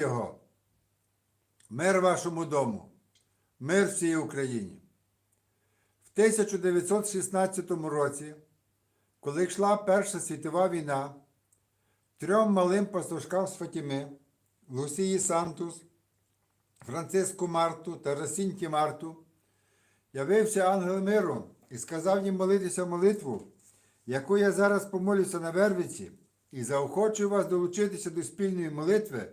його. Мир вашому дому, мир всій Україні. В 1916 році, коли йшла Перша світова війна, трьом малим пастушкам з Фатіми, Лусії Сантус, Франциску Марту та Расінті Марту, явився ангел миру і сказав їм молитися молитву, яку я зараз помолюся на Вервиці, і заохочую вас долучитися до спільної молитви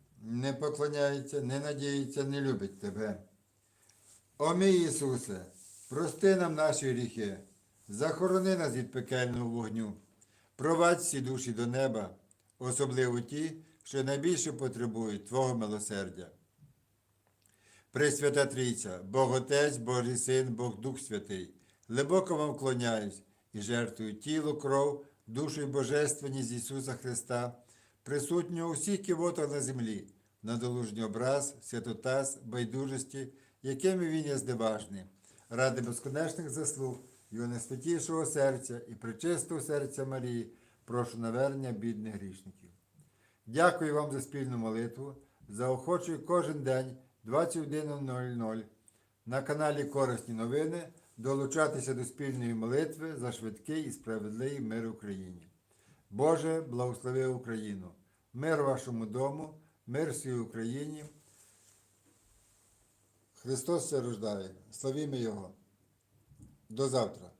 не поклоняється, не надіється, не любить Тебе. О мій Ісусе, прости нам наші гріхи, захорони нас від пекельного вогню, провадь всі душі до неба, особливо ті, що найбільше потребують Твого милосердя. Пресвята Трійця, Бог Отець, Божий Син, Бог Дух Святий, глибоко вам вклоняюсь і жертвую тіло, кров, душу і божественність Ісуса Христа, присутнього у всіх кивотах на землі, на долужній образ, святотаз, байдужості, якими він є здиважний, ради безконечних заслуг Його найсвятішого серця і причистого серця Марії, прошу навернення бідних грішників. Дякую вам за спільну молитву, заохочую кожен день 21.00 на каналі Корисні новини долучатися до спільної молитви за швидкий і справедливий мир Україні. Боже, благослови Україну! Мир вашому дому, мир всій Україні. Христос все рождає. Славімо Його. До завтра.